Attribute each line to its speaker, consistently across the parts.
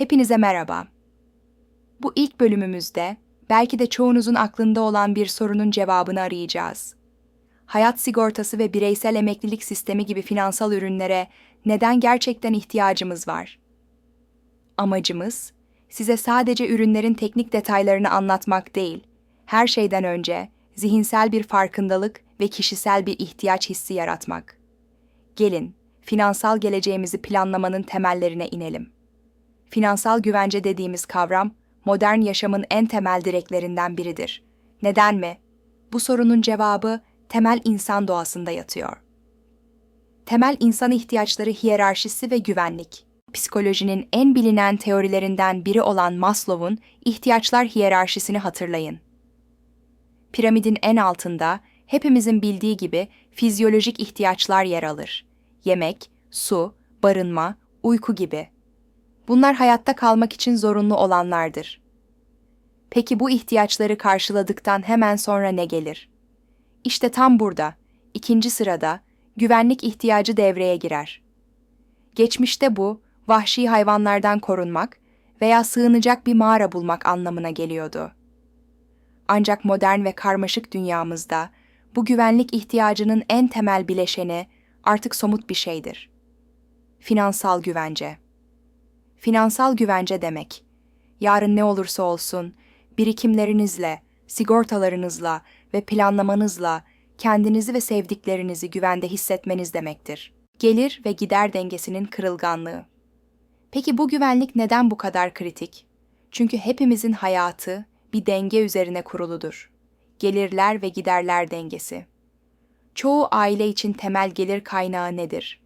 Speaker 1: Hepinize merhaba. Bu ilk bölümümüzde belki de çoğunuzun aklında olan bir sorunun cevabını arayacağız. Hayat sigortası ve bireysel emeklilik sistemi gibi finansal ürünlere neden gerçekten ihtiyacımız var? Amacımız size sadece ürünlerin teknik detaylarını anlatmak değil, her şeyden önce zihinsel bir farkındalık ve kişisel bir ihtiyaç hissi yaratmak. Gelin, finansal geleceğimizi planlamanın temellerine inelim. Finansal güvence dediğimiz kavram, modern yaşamın en temel direklerinden biridir. Neden mi? Bu sorunun cevabı temel insan doğasında yatıyor. Temel insan ihtiyaçları hiyerarşisi ve güvenlik. Psikolojinin en bilinen teorilerinden biri olan Maslow'un ihtiyaçlar hiyerarşisini hatırlayın. Piramidin en altında hepimizin bildiği gibi fizyolojik ihtiyaçlar yer alır. Yemek, su, barınma, uyku gibi. Bunlar hayatta kalmak için zorunlu olanlardır. Peki bu ihtiyaçları karşıladıktan hemen sonra ne gelir? İşte tam burada, ikinci sırada güvenlik ihtiyacı devreye girer. Geçmişte bu, vahşi hayvanlardan korunmak veya sığınacak bir mağara bulmak anlamına geliyordu. Ancak modern ve karmaşık dünyamızda bu güvenlik ihtiyacının en temel bileşeni artık somut bir şeydir. Finansal güvence. Finansal güvence demek, yarın ne olursa olsun, birikimlerinizle, sigortalarınızla ve planlamanızla kendinizi ve sevdiklerinizi güvende hissetmeniz demektir. Gelir ve gider dengesinin kırılganlığı. Peki bu güvenlik neden bu kadar kritik? Çünkü hepimizin hayatı bir denge üzerine kuruludur. Gelirler ve giderler dengesi. Çoğu aile için temel gelir kaynağı nedir?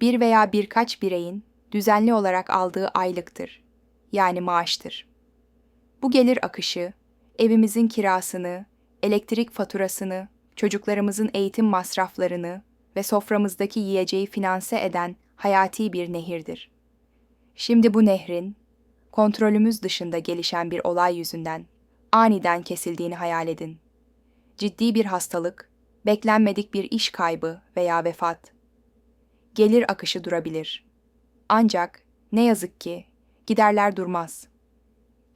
Speaker 1: Bir veya birkaç bireyin düzenli olarak aldığı aylıktır. Yani maaştır. Bu gelir akışı, evimizin kirasını, elektrik faturasını, çocuklarımızın eğitim masraflarını ve soframızdaki yiyeceği finanse eden hayati bir nehirdir. Şimdi bu nehrin, kontrolümüz dışında gelişen bir olay yüzünden aniden kesildiğini hayal edin. Ciddi bir hastalık, beklenmedik bir iş kaybı veya vefat. Gelir akışı durabilir. Ancak ne yazık ki giderler durmaz.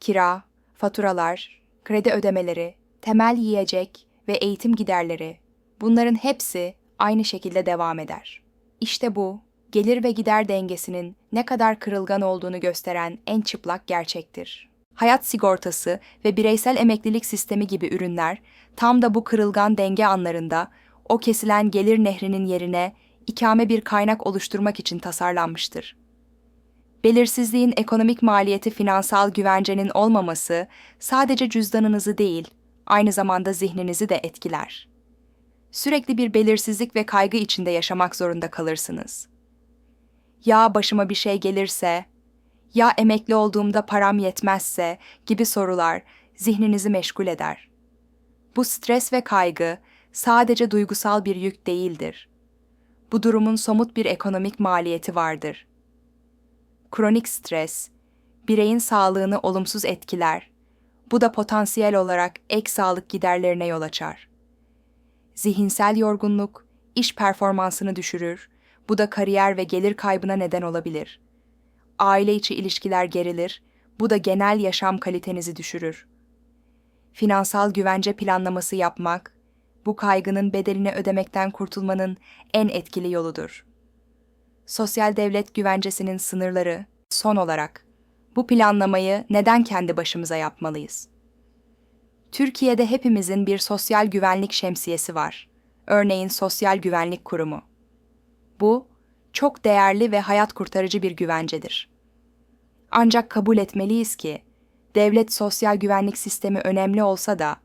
Speaker 1: Kira, faturalar, kredi ödemeleri, temel yiyecek ve eğitim giderleri bunların hepsi aynı şekilde devam eder. İşte bu gelir ve gider dengesinin ne kadar kırılgan olduğunu gösteren en çıplak gerçektir. Hayat sigortası ve bireysel emeklilik sistemi gibi ürünler tam da bu kırılgan denge anlarında o kesilen gelir nehrinin yerine ikame bir kaynak oluşturmak için tasarlanmıştır. Belirsizliğin ekonomik maliyeti finansal güvencenin olmaması sadece cüzdanınızı değil, aynı zamanda zihninizi de etkiler. Sürekli bir belirsizlik ve kaygı içinde yaşamak zorunda kalırsınız. Ya başıma bir şey gelirse, ya emekli olduğumda param yetmezse gibi sorular zihninizi meşgul eder. Bu stres ve kaygı sadece duygusal bir yük değildir. Bu durumun somut bir ekonomik maliyeti vardır. Kronik stres, bireyin sağlığını olumsuz etkiler. Bu da potansiyel olarak ek sağlık giderlerine yol açar. Zihinsel yorgunluk, iş performansını düşürür. Bu da kariyer ve gelir kaybına neden olabilir. Aile içi ilişkiler gerilir. Bu da genel yaşam kalitenizi düşürür. Finansal güvence planlaması yapmak, bu kaygının bedelini ödemekten kurtulmanın en etkili yoludur. Sosyal devlet güvencesinin sınırları, son olarak, bu planlamayı neden kendi başımıza yapmalıyız? Türkiye'de hepimizin bir sosyal güvenlik şemsiyesi var. Örneğin Sosyal Güvenlik Kurumu. Bu, çok değerli ve hayat kurtarıcı bir güvencedir. Ancak kabul etmeliyiz ki, devlet sosyal güvenlik sistemi önemli olsa da,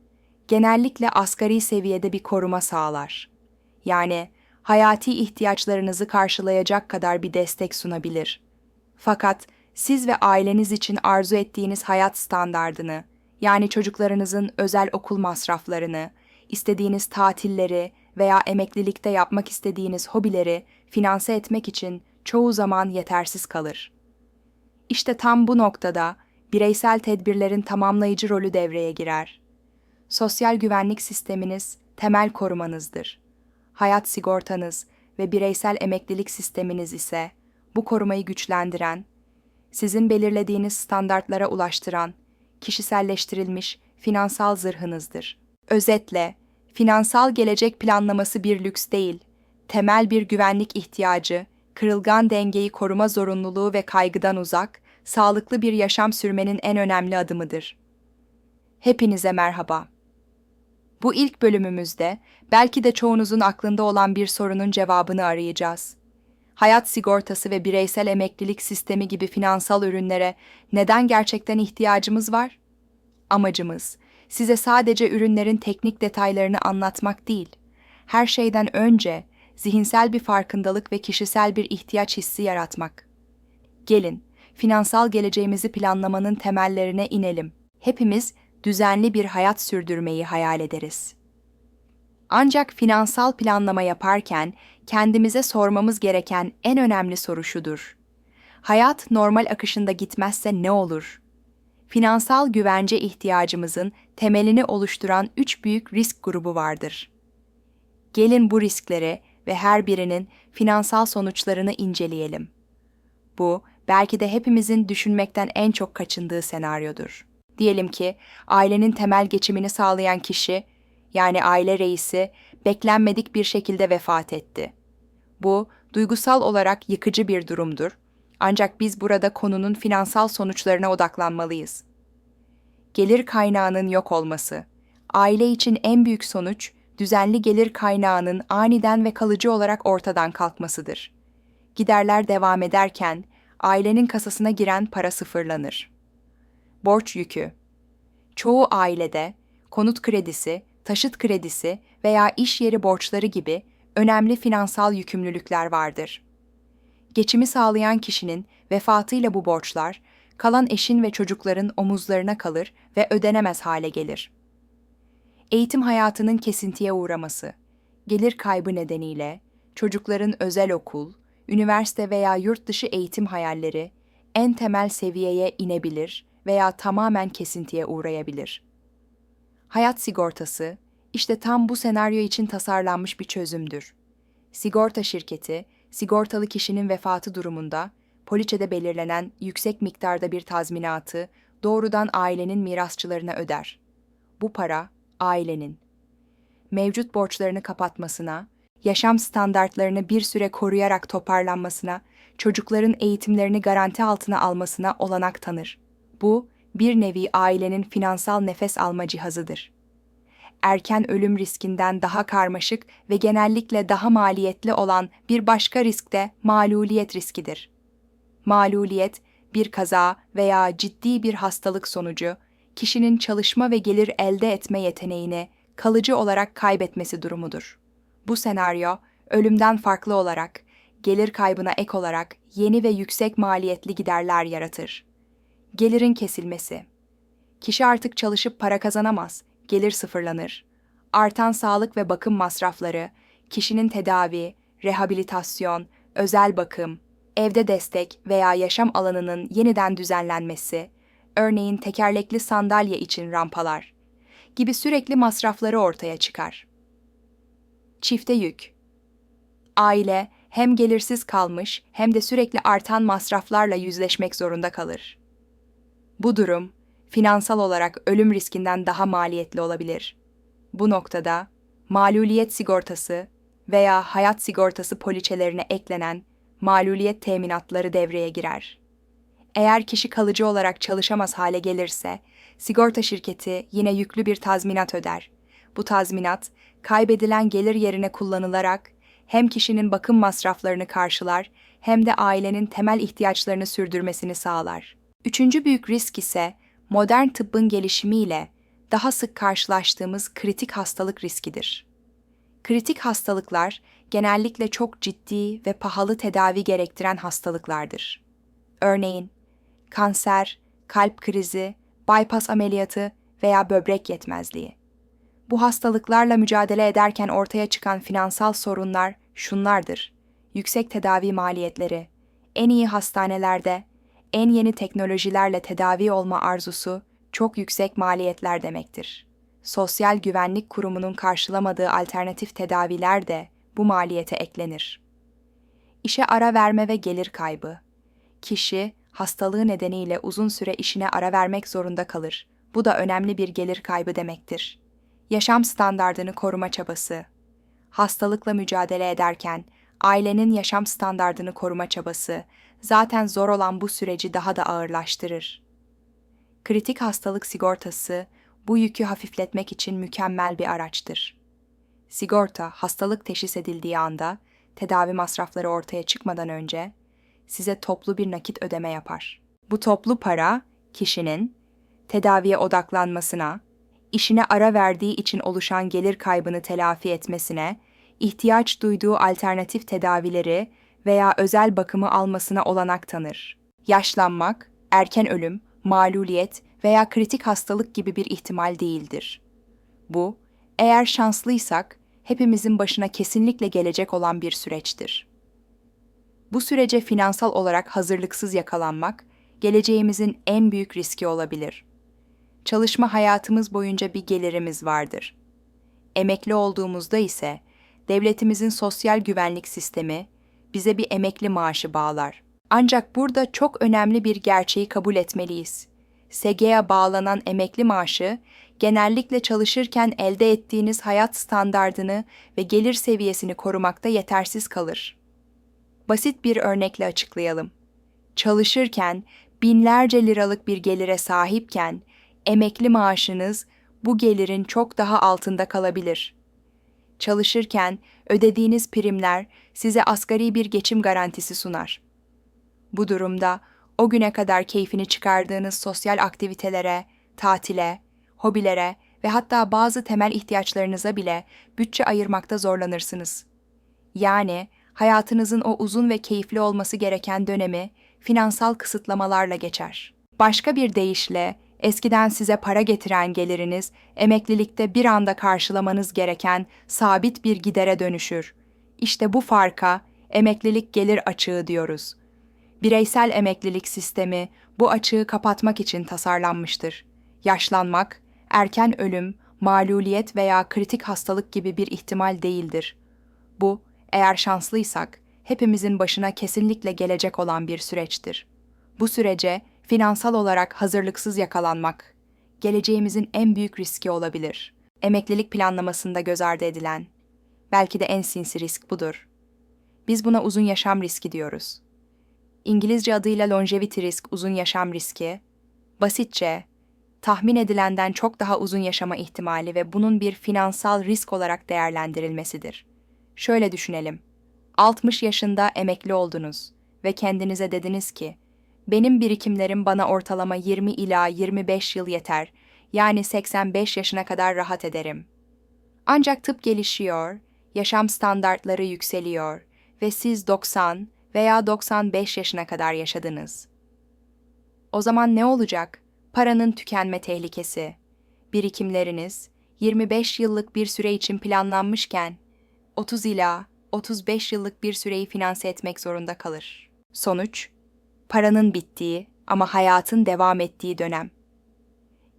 Speaker 1: genellikle asgari seviyede bir koruma sağlar. Yani hayati ihtiyaçlarınızı karşılayacak kadar bir destek sunabilir. Fakat siz ve aileniz için arzu ettiğiniz hayat standardını, yani çocuklarınızın özel okul masraflarını, istediğiniz tatilleri veya emeklilikte yapmak istediğiniz hobileri finanse etmek için çoğu zaman yetersiz kalır. İşte tam bu noktada bireysel tedbirlerin tamamlayıcı rolü devreye girer. Sosyal güvenlik sisteminiz temel korumanızdır. Hayat sigortanız ve bireysel emeklilik sisteminiz ise bu korumayı güçlendiren, sizin belirlediğiniz standartlara ulaştıran, kişiselleştirilmiş finansal zırhınızdır. Özetle, finansal gelecek planlaması bir lüks değil, temel bir güvenlik ihtiyacı, kırılgan dengeyi koruma zorunluluğu ve kaygıdan uzak, sağlıklı bir yaşam sürmenin en önemli adımıdır. Hepinize merhaba. Bu ilk bölümümüzde belki de çoğunuzun aklında olan bir sorunun cevabını arayacağız. Hayat sigortası ve bireysel emeklilik sistemi gibi finansal ürünlere neden gerçekten ihtiyacımız var? Amacımız size sadece ürünlerin teknik detaylarını anlatmak değil, her şeyden önce zihinsel bir farkındalık ve kişisel bir ihtiyaç hissi yaratmak. Gelin, finansal geleceğimizi planlamanın temellerine inelim. Hepimiz düzenli bir hayat sürdürmeyi hayal ederiz. Ancak finansal planlama yaparken kendimize sormamız gereken en önemli soru şudur. Hayat normal akışında gitmezse ne olur? Finansal güvence ihtiyacımızın temelini oluşturan üç büyük risk grubu vardır. Gelin bu riskleri ve her birinin finansal sonuçlarını inceleyelim. Bu, belki de hepimizin düşünmekten en çok kaçındığı senaryodur. Diyelim ki ailenin temel geçimini sağlayan kişi, yani aile reisi, beklenmedik bir şekilde vefat etti. Bu, duygusal olarak yıkıcı bir durumdur. Ancak biz burada konunun finansal sonuçlarına odaklanmalıyız. Gelir kaynağının yok olması. Aile için en büyük sonuç, düzenli gelir kaynağının aniden ve kalıcı olarak ortadan kalkmasıdır. Giderler devam ederken, ailenin kasasına giren para sıfırlanır. Borç yükü. Çoğu ailede konut kredisi, taşıt kredisi veya iş yeri borçları gibi önemli finansal yükümlülükler vardır. Geçimi sağlayan kişinin vefatıyla bu borçlar, kalan eşin ve çocukların omuzlarına kalır ve ödenemez hale gelir. Eğitim hayatının kesintiye uğraması, gelir kaybı nedeniyle çocukların özel okul, üniversite veya yurt dışı eğitim hayalleri en temel seviyeye inebilir veya tamamen kesintiye uğrayabilir. Hayat sigortası, işte tam bu senaryo için tasarlanmış bir çözümdür. Sigorta şirketi, sigortalı kişinin vefatı durumunda, poliçede belirlenen yüksek miktarda bir tazminatı doğrudan ailenin mirasçılarına öder. Bu para, ailenin. Mevcut borçlarını kapatmasına, yaşam standartlarını bir süre koruyarak toparlanmasına, çocukların eğitimlerini garanti altına almasına olanak tanır. Bu, bir nevi ailenin finansal nefes alma cihazıdır. Erken ölüm riskinden daha karmaşık ve genellikle daha maliyetli olan bir başka risk de maluliyet riskidir. Maluliyet, bir kaza veya ciddi bir hastalık sonucu, kişinin çalışma ve gelir elde etme yeteneğini kalıcı olarak kaybetmesi durumudur. Bu senaryo, ölümden farklı olarak, gelir kaybına ek olarak yeni ve yüksek maliyetli giderler yaratır. Gelirin kesilmesi. Kişi artık çalışıp para kazanamaz, gelir sıfırlanır. Artan sağlık ve bakım masrafları, kişinin tedavi, rehabilitasyon, özel bakım, evde destek veya yaşam alanının yeniden düzenlenmesi, örneğin tekerlekli sandalye için rampalar gibi sürekli masrafları ortaya çıkar. Çifte yük. Aile hem gelirsiz kalmış hem de sürekli artan masraflarla yüzleşmek zorunda kalır. Bu durum, finansal olarak ölüm riskinden daha maliyetli olabilir. Bu noktada, maluliyet sigortası veya hayat sigortası poliçelerine eklenen maluliyet teminatları devreye girer. Eğer kişi kalıcı olarak çalışamaz hale gelirse, sigorta şirketi yine yüklü bir tazminat öder. Bu tazminat, kaybedilen gelir yerine kullanılarak hem kişinin bakım masraflarını karşılar hem de ailenin temel ihtiyaçlarını sürdürmesini sağlar. Üçüncü büyük risk ise modern tıbbın gelişimiyle daha sık karşılaştığımız kritik hastalık riskidir. Kritik hastalıklar genellikle çok ciddi ve pahalı tedavi gerektiren hastalıklardır. Örneğin kanser, kalp krizi, bypass ameliyatı veya böbrek yetmezliği. Bu hastalıklarla mücadele ederken ortaya çıkan finansal sorunlar şunlardır. Yüksek tedavi maliyetleri, en iyi hastanelerde en yeni teknolojilerle tedavi olma arzusu çok yüksek maliyetler demektir. Sosyal Güvenlik Kurumu'nun karşılamadığı alternatif tedaviler de bu maliyete eklenir. İşe ara verme ve gelir kaybı. Kişi hastalığı nedeniyle uzun süre işine ara vermek zorunda kalır. Bu da önemli bir gelir kaybı demektir. Yaşam standardını koruma çabası. Hastalıkla mücadele ederken ailenin yaşam standardını koruma çabası zaten zor olan bu süreci daha da ağırlaştırır. Kritik hastalık sigortası bu yükü hafifletmek için mükemmel bir araçtır. Sigorta, hastalık teşhis edildiği anda, tedavi masrafları ortaya çıkmadan önce size toplu bir nakit ödeme yapar. Bu toplu para, kişinin tedaviye odaklanmasına, işine ara verdiği için oluşan gelir kaybını telafi etmesine, ihtiyaç duyduğu alternatif tedavileri veya özel bakımı almasına olanak tanır. Yaşlanmak, erken ölüm, maluliyet veya kritik hastalık gibi bir ihtimal değildir. Bu, eğer şanslıysak, hepimizin başına kesinlikle gelecek olan bir süreçtir. Bu sürece finansal olarak hazırlıksız yakalanmak, geleceğimizin en büyük riski olabilir. Çalışma hayatımız boyunca bir gelirimiz vardır. Emekli olduğumuzda ise devletimizin sosyal güvenlik sistemi bize bir emekli maaşı bağlar. Ancak burada çok önemli bir gerçeği kabul etmeliyiz. SG'ye bağlanan emekli maaşı genellikle çalışırken elde ettiğiniz hayat standardını ve gelir seviyesini korumakta yetersiz kalır. Basit bir örnekle açıklayalım. Çalışırken binlerce liralık bir gelire sahipken emekli maaşınız bu gelirin çok daha altında kalabilir. Çalışırken ödediğiniz primler size asgari bir geçim garantisi sunar. Bu durumda o güne kadar keyfini çıkardığınız sosyal aktivitelere, tatile, hobilere ve hatta bazı temel ihtiyaçlarınıza bile bütçe ayırmakta zorlanırsınız. Yani hayatınızın o uzun ve keyifli olması gereken dönemi finansal kısıtlamalarla geçer. Başka bir deyişle, eskiden size para getiren geliriniz, emeklilikte bir anda karşılamanız gereken sabit bir gidere dönüşür. İşte bu farka emeklilik gelir açığı diyoruz. Bireysel emeklilik sistemi bu açığı kapatmak için tasarlanmıştır. Yaşlanmak, erken ölüm, maluliyet veya kritik hastalık gibi bir ihtimal değildir. Bu, eğer şanslıysak, hepimizin başına kesinlikle gelecek olan bir süreçtir. Bu sürece finansal olarak hazırlıksız yakalanmak, geleceğimizin en büyük riski olabilir. Emeklilik planlamasında göz ardı edilen, belki de en sinsi risk budur. Biz buna uzun yaşam riski diyoruz. İngilizce adıyla longevity risk uzun yaşam riski, basitçe tahmin edilenden çok daha uzun yaşama ihtimali ve bunun bir finansal risk olarak değerlendirilmesidir. Şöyle düşünelim. 60 yaşında emekli oldunuz ve kendinize dediniz ki, benim birikimlerim bana ortalama 20 ila 25 yıl yeter, yani 85 yaşına kadar rahat ederim. Ancak tıp gelişiyor, yaşam standartları yükseliyor ve siz 90 veya 95 yaşına kadar yaşadınız. O zaman ne olacak? Paranın tükenme tehlikesi. Birikimleriniz 25 yıllık bir süre için planlanmışken 30 ila 35 yıllık bir süreyi finanse etmek zorunda kalır. Sonuç, paranın bittiği ama hayatın devam ettiği dönem.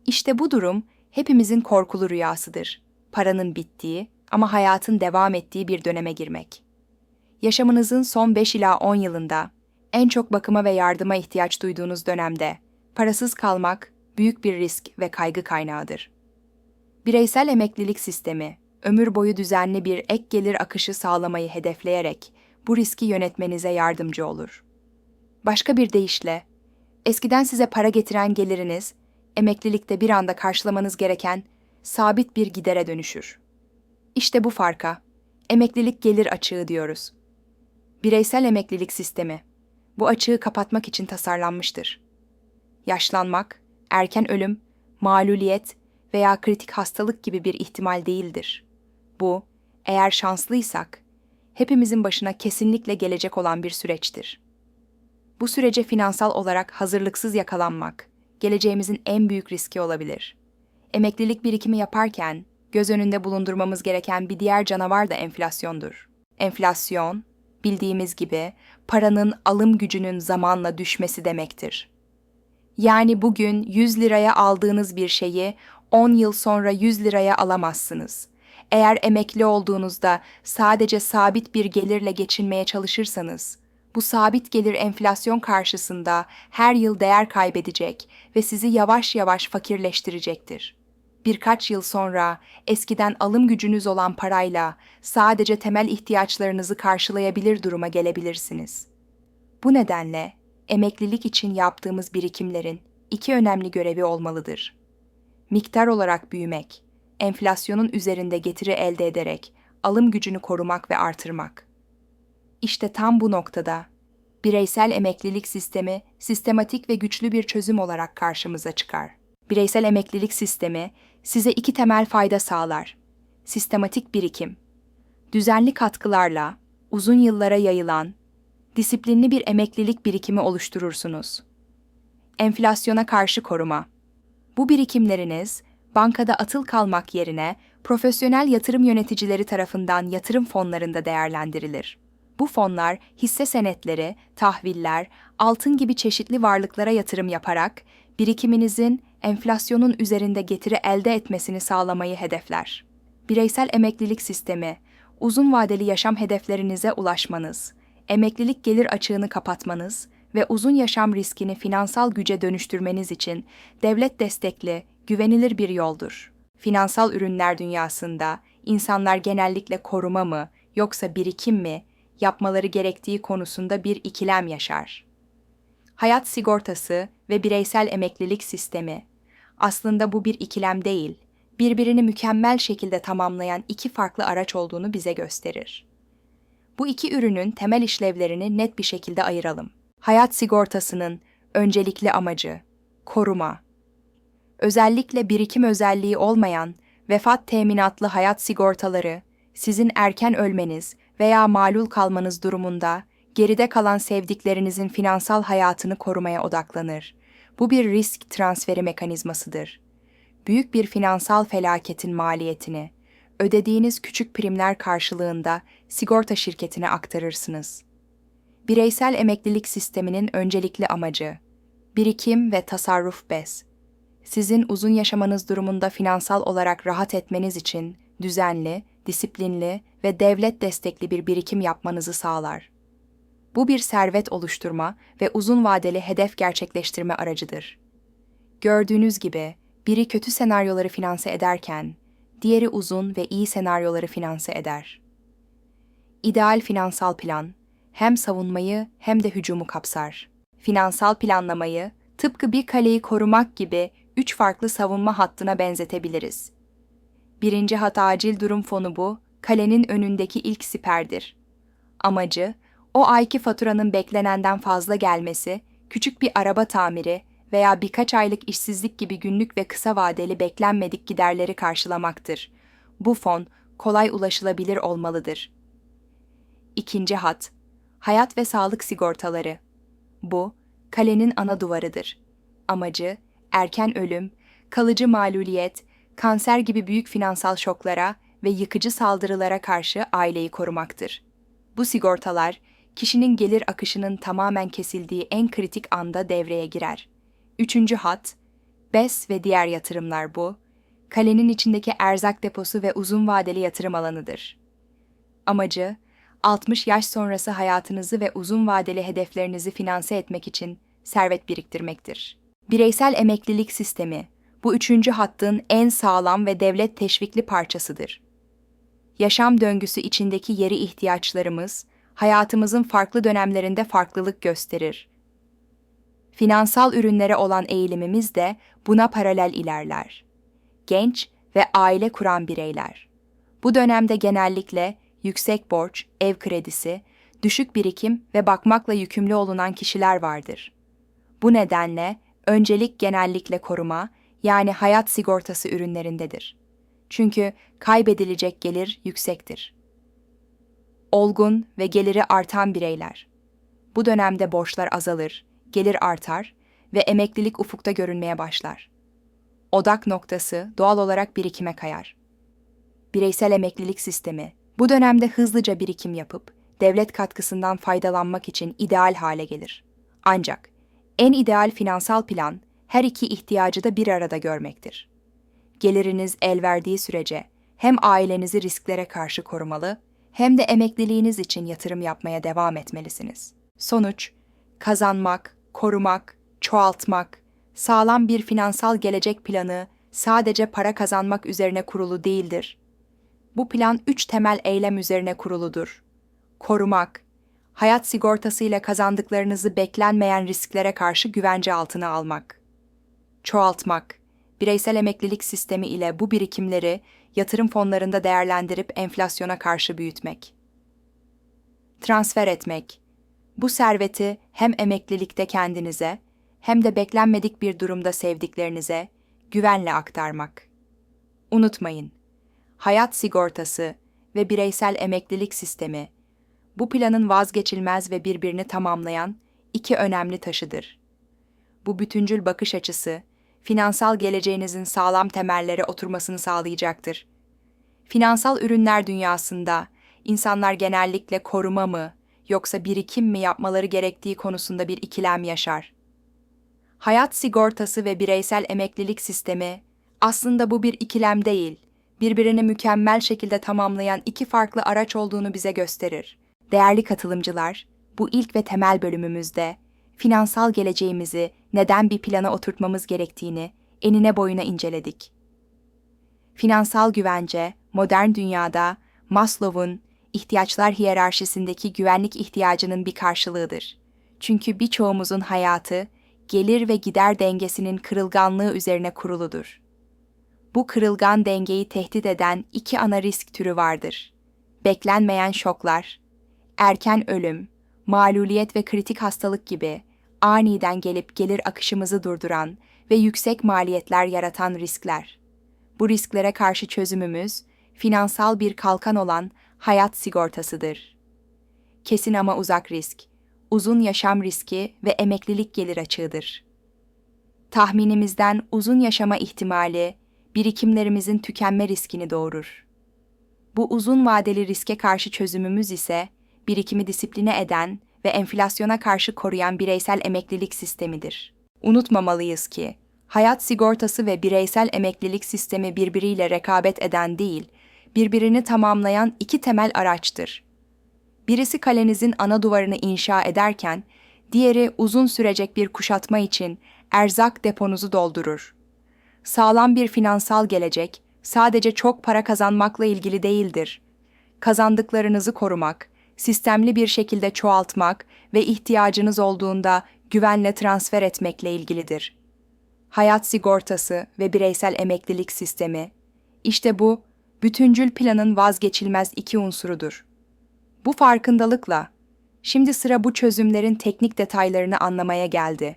Speaker 1: İşte bu durum hepimizin korkulu rüyasıdır. Paranın bittiği ama hayatın devam ettiği bir döneme girmek. Yaşamınızın son 5 ila 10 yılında en çok bakıma ve yardıma ihtiyaç duyduğunuz dönemde parasız kalmak büyük bir risk ve kaygı kaynağıdır. Bireysel emeklilik sistemi ömür boyu düzenli bir ek gelir akışı sağlamayı hedefleyerek bu riski yönetmenize yardımcı olur. Başka bir deyişle, eskiden size para getiren geliriniz, emeklilikte bir anda karşılamanız gereken sabit bir gidere dönüşür. İşte bu farka, emeklilik gelir açığı diyoruz. Bireysel emeklilik sistemi, bu açığı kapatmak için tasarlanmıştır. Yaşlanmak, erken ölüm, maluliyet veya kritik hastalık gibi bir ihtimal değildir. Bu, eğer şanslıysak, hepimizin başına kesinlikle gelecek olan bir süreçtir. Bu sürece finansal olarak hazırlıksız yakalanmak, geleceğimizin en büyük riski olabilir. Emeklilik birikimi yaparken, göz önünde bulundurmamız gereken bir diğer canavar da enflasyondur. Enflasyon, bildiğimiz gibi, paranın alım gücünün zamanla düşmesi demektir. Yani bugün 100 liraya aldığınız bir şeyi 10 yıl sonra 100 liraya alamazsınız. Eğer emekli olduğunuzda sadece sabit bir gelirle geçinmeye çalışırsanız, Bu sabit gelir enflasyon karşısında her yıl değer kaybedecek ve sizi yavaş yavaş fakirleştirecektir. Birkaç yıl sonra eskiden alım gücünüz olan parayla sadece temel ihtiyaçlarınızı karşılayabilir duruma gelebilirsiniz. Bu nedenle emeklilik için yaptığımız birikimlerin iki önemli görevi olmalıdır. Miktar olarak büyümek, enflasyonun üzerinde getiri elde ederek alım gücünü korumak ve artırmak. İşte tam bu noktada bireysel emeklilik sistemi sistematik ve güçlü bir çözüm olarak karşımıza çıkar. Bireysel emeklilik sistemi size iki temel fayda sağlar. Sistematik birikim. Düzenli katkılarla uzun yıllara yayılan disiplinli bir emeklilik birikimi oluşturursunuz. Enflasyona karşı koruma. Bu birikimleriniz bankada atıl kalmak yerine profesyonel yatırım yöneticileri tarafından yatırım fonlarında değerlendirilir. Bu fonlar hisse senetleri, tahviller, altın gibi çeşitli varlıklara yatırım yaparak birikiminizin enflasyonun üzerinde getiri elde etmesini sağlamayı hedefler. Bireysel emeklilik sistemi, uzun vadeli yaşam hedeflerinize ulaşmanız, emeklilik gelir açığını kapatmanız ve uzun yaşam riskini finansal güce dönüştürmeniz için devlet destekli, güvenilir bir yoldur. Finansal ürünler dünyasında insanlar genellikle koruma mı yoksa birikim mi yapmaları gerektiği konusunda bir ikilem yaşar. Hayat sigortası ve bireysel emeklilik sistemi aslında bu bir ikilem değil, birbirini mükemmel şekilde tamamlayan iki farklı araç olduğunu bize gösterir. Bu iki ürünün temel işlevlerini net bir şekilde ayıralım. Hayat sigortasının öncelikli amacı koruma. Özellikle birikim özelliği olmayan vefat teminatlı hayat sigortaları sizin erken ölmeniz veya malul kalmanız durumunda geride kalan sevdiklerinizin finansal hayatını korumaya odaklanır. Bu bir risk transferi mekanizmasıdır. Büyük bir finansal felaketin maliyetini ödediğiniz küçük primler karşılığında sigorta şirketine aktarırsınız. Bireysel emeklilik sisteminin öncelikli amacı birikim ve tasarruf bez. Sizin uzun yaşamanız durumunda finansal olarak rahat etmeniz için düzenli, disiplinli ve devlet destekli bir birikim yapmanızı sağlar. Bu bir servet oluşturma ve uzun vadeli hedef gerçekleştirme aracıdır. Gördüğünüz gibi biri kötü senaryoları finanse ederken diğeri uzun ve iyi senaryoları finanse eder. İdeal finansal plan hem savunmayı hem de hücumu kapsar. Finansal planlamayı tıpkı bir kaleyi korumak gibi üç farklı savunma hattına benzetebiliriz. Birinci hat acil durum fonu bu, kalenin önündeki ilk siperdir. Amacı, o ayki faturanın beklenenden fazla gelmesi, küçük bir araba tamiri veya birkaç aylık işsizlik gibi günlük ve kısa vadeli beklenmedik giderleri karşılamaktır. Bu fon kolay ulaşılabilir olmalıdır. İkinci hat, hayat ve sağlık sigortaları. Bu, kalenin ana duvarıdır. Amacı, erken ölüm, kalıcı maluliyet, kanser gibi büyük finansal şoklara ve yıkıcı saldırılara karşı aileyi korumaktır. Bu sigortalar, kişinin gelir akışının tamamen kesildiği en kritik anda devreye girer. Üçüncü hat, BES ve diğer yatırımlar bu, kalenin içindeki erzak deposu ve uzun vadeli yatırım alanıdır. Amacı, 60 yaş sonrası hayatınızı ve uzun vadeli hedeflerinizi finanse etmek için servet biriktirmektir. Bireysel emeklilik sistemi, bu üçüncü hattın en sağlam ve devlet teşvikli parçasıdır. Yaşam döngüsü içindeki yeri ihtiyaçlarımız, hayatımızın farklı dönemlerinde farklılık gösterir. Finansal ürünlere olan eğilimimiz de buna paralel ilerler. Genç ve aile kuran bireyler. Bu dönemde genellikle yüksek borç, ev kredisi, düşük birikim ve bakmakla yükümlü olunan kişiler vardır. Bu nedenle öncelik genellikle koruma, yani hayat sigortası ürünlerindedir. Çünkü kaybedilecek gelir yüksektir. Olgun ve geliri artan bireyler. Bu dönemde borçlar azalır, gelir artar ve emeklilik ufukta görünmeye başlar. Odak noktası doğal olarak birikime kayar. Bireysel emeklilik sistemi bu dönemde hızlıca birikim yapıp devlet katkısından faydalanmak için ideal hale gelir. Ancak en ideal finansal plan her iki ihtiyacı da bir arada görmektir. Geliriniz el verdiği sürece hem ailenizi risklere karşı korumalı hem de emekliliğiniz için yatırım yapmaya devam etmelisiniz. Sonuç, kazanmak, korumak, çoğaltmak, sağlam bir finansal gelecek planı sadece para kazanmak üzerine kurulu değildir. Bu plan üç temel eylem üzerine kuruludur. Korumak, hayat sigortasıyla kazandıklarınızı beklenmeyen risklere karşı güvence altına almak. Çoğaltmak, bireysel emeklilik sistemi ile bu birikimleri yatırım fonlarında değerlendirip enflasyona karşı büyütmek. Transfer etmek, bu serveti hem emeklilikte kendinize hem de beklenmedik bir durumda sevdiklerinize güvenle aktarmak. Unutmayın, hayat sigortası ve bireysel emeklilik sistemi bu planın vazgeçilmez ve birbirini tamamlayan iki önemli taşıdır. Bu bütüncül bakış açısı, finansal geleceğinizin sağlam temellere oturmasını sağlayacaktır. Finansal ürünler dünyasında insanlar genellikle koruma mı yoksa birikim mi yapmaları gerektiği konusunda bir ikilem yaşar. Hayat sigortası ve bireysel emeklilik sistemi aslında bu bir ikilem değil, birbirini mükemmel şekilde tamamlayan iki farklı araç olduğunu bize gösterir. Değerli katılımcılar, bu ilk ve temel bölümümüzde finansal geleceğimizi neden bir plana oturtmamız gerektiğini enine boyuna inceledik. Finansal güvence, modern dünyada Maslow'un ihtiyaçlar hiyerarşisindeki güvenlik ihtiyacının bir karşılığıdır. Çünkü birçoğumuzun hayatı gelir ve gider dengesinin kırılganlığı üzerine kuruludur. Bu kırılgan dengeyi tehdit eden iki ana risk türü vardır. Beklenmeyen şoklar, erken ölüm, maluliyet ve kritik hastalık gibi aniden gelip gelir akışımızı durduran ve yüksek maliyetler yaratan riskler. Bu risklere karşı çözümümüz finansal bir kalkan olan hayat sigortasıdır. Kesin ama uzak risk, uzun yaşam riski ve emeklilik gelir açığıdır. Tahminimizden uzun yaşama ihtimali birikimlerimizin tükenme riskini doğurur. Bu uzun vadeli riske karşı çözümümüz ise birikimi disipline eden ve enflasyona karşı koruyan bireysel emeklilik sistemidir. Unutmamalıyız ki hayat sigortası ve bireysel emeklilik sistemi birbiriyle rekabet eden değil, birbirini tamamlayan iki temel araçtır. Birisi kalenizin ana duvarını inşa ederken, diğeri uzun sürecek bir kuşatma için erzak deponuzu doldurur. Sağlam bir finansal gelecek sadece çok para kazanmakla ilgili değildir. Kazandıklarınızı korumak, sistemli bir şekilde çoğaltmak ve ihtiyacınız olduğunda güvenle transfer etmekle ilgilidir. Hayat sigortası ve bireysel emeklilik sistemi, işte bu bütüncül planın vazgeçilmez iki unsurudur. Bu farkındalıkla, şimdi sıra bu çözümlerin teknik detaylarını anlamaya geldi.